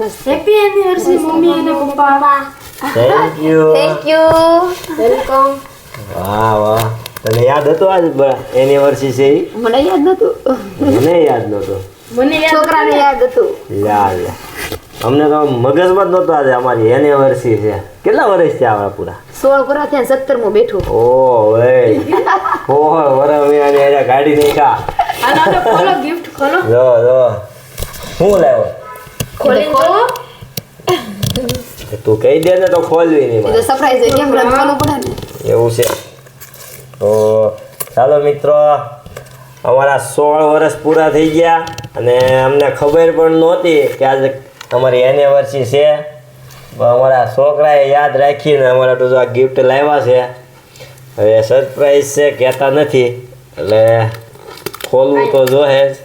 Happy anniversary મમ્મી અને પપ્પા. Thank you thank you welcome વાહ વાહ. તને યાદ હતું આજ એનિવર્સરી છે મને યાદ નતું મને યાદ નતું મને યાદ છોકરાને યાદ હતું. યાદ અમને તો મગજમાં જ નહોતું આજે અમારી એનિવર્સરી છે. કેટલા વર્ષ થયા આપણા પૂરા? સોળ પૂરા થયા સત્તરમું બેઠું. ઓ વે ઓ વરા મેં આને ગાડી નહીં ખા જો જો. શું લાવ્યો ખોલી. તું કહી દે ને તો ખોલવી નહીં તો મારે. સરપ્રાઈઝ કેમ રમવાનું પડે ને? એવું છે. તો ચાલો મિત્રો અમારા સોળ વર્ષ પૂરા થઈ ગયા અને અમને ખબર પણ નહોતી કે આજે અમારી એનિવર્સરી છે. અમારા છોકરાએ યાદ રાખીને અમારા તો જો આ ગિફ્ટ લાવ્યા છે. હવે સરપ્રાઈઝ છે કહેતા નથી. એટલે ખોલવું તો જોહે જ.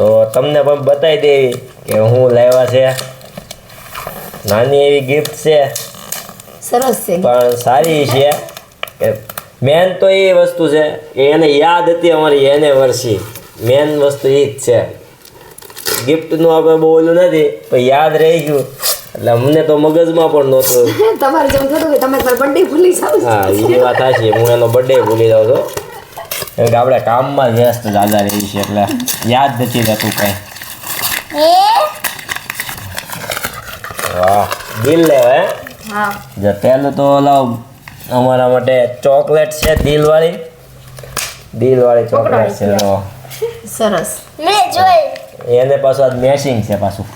તો તમને પણ બતાવી દેવી કે હું લાવ્યા છે. નાની એવી ગિફ્ટ છે. સરસ છે. પણ સારી છે. કે મેન તો એ વસ્તુ છે એને યાદ હતી અમારી એને વર્ષી. મેન વસ્તુ એ જ છે. ગિફ્ટનું આપણે બહુ ઓલું નથી પણ યાદ રહી ગયું. એટલે અમને તો મગજમાં પણ નહોતું તમારે જેમ થતું કે તમે બર્થડે ભૂલી જાઓ હા એ વાત સાચી હું એનો બર્થડે ભૂલી જાઉં છું. કે આપણે કામમાં વ્યસ્ત દાદા રહી છે એટલે યાદ નથી રહેતું કંઈ. વાહ દિલ લેવા હે? જો પહેલું તો લાવ અમારા માટે ચોકલેટ છે દિલવાળી. દિલવાળી ચોકલેટ છે લો સરસ. મેં જોઈ. એને પાછું આજ મેશિંગ છે પાછું.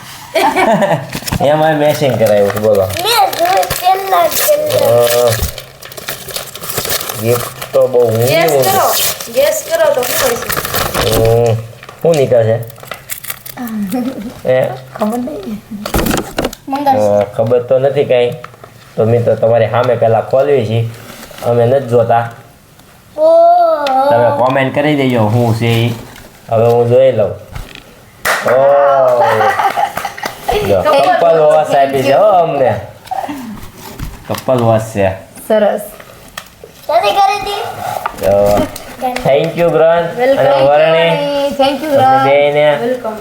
એમાં મેશિંગ કરાવ્યું છે બોલો. ગિફ્ટ તો બહુ કરો. ગેસ કરો તો શું છે શું નીકળશે? એ ખબર નહીં. અ, ખબર તો નથી કાંઈ. તો મિત્રો તમારી સામે પહેલાં ખોલવી છે. અમે નથી જોતા. તમે કોમેન્ટ કરી દેજો હું છે. હવે હું જોઈ લઉં. કપલ વોચ આપી છે હો અમને. કપલ છે. સરસ. કરી થેન્ક યુ ગ્રંથ અને વરણી. થેન્ક યુ બેને.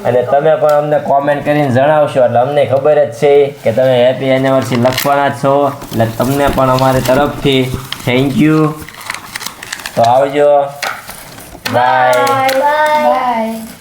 અને તમે પણ અમને કોમેન્ટ કરીને જણાવશો. એટલે અમને ખબર જ છે કે તમે હેપી એનિવર્સરી લખવાના જ છો. એટલે તમને પણ અમારી તરફથી થેન્ક યુ તો આવજો. Bye bye bye